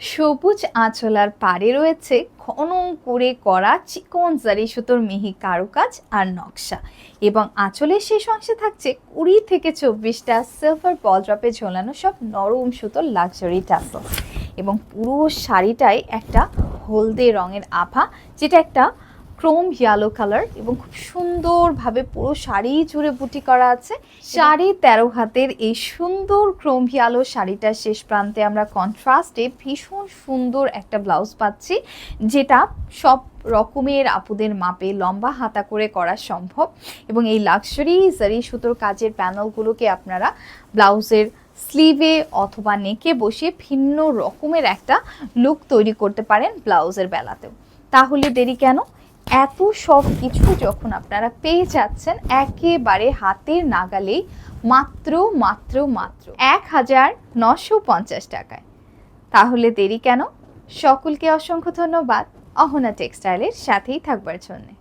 সবুজ আঁচলার পাড়ে রয়েছে ঘন করে করা চিকন জারি সুতোর মিহি কারুকাজ আর নকশা। এবং আঁচলের শেষ অংশে থাকছে কুড়ি থেকে চব্বিশটা সিলভার বল ড্রপে ঝোলানো সব নরম সুতোর লাক্সারি টাসল এবং পুরো শাড়িটাই একটা হলদে রঙের আভা, যেটা একটা ক্রোম ইয়ালো কালার এবং খুব সুন্দরভাবে পুরো শাড়ি জুড়ে বুটি করা আছে। শাড়ি তেরো হাতের এই সুন্দর ক্রোম ইয়ালো শাড়িটার শেষ প্রান্তে আমরা কন্ট্রাস্টে ভীষণ সুন্দর একটা ব্লাউজ পাচ্ছি, যেটা সব রকমের আপুদের মাপে লম্বা হাতা করে করা সম্ভব এবং এই লাক্সারি জারি সুতোর কাজের প্যানেলগুলোকে আপনারা ব্লাউজের স্লিভে অথবা নেকে বসিয়ে ভিন্ন রকমের একটা লুক তৈরি করতে পারেন ব্লাউজের বেলাতেও। তাহলে দেরি কেন? এত সব কিছু যখন আপনারা পেয়ে যাচ্ছেন, একেবারে হাতের নাগালেই মাত্র মাত্র মাত্র এক হাজার নশো পঞ্চাশ টাকায়। তাহলে দেরি কেন? সকলকে অসংখ্য ধন্যবাদ। অহনা টেক্সটাইলের সাথেই থাকবার জন্যে।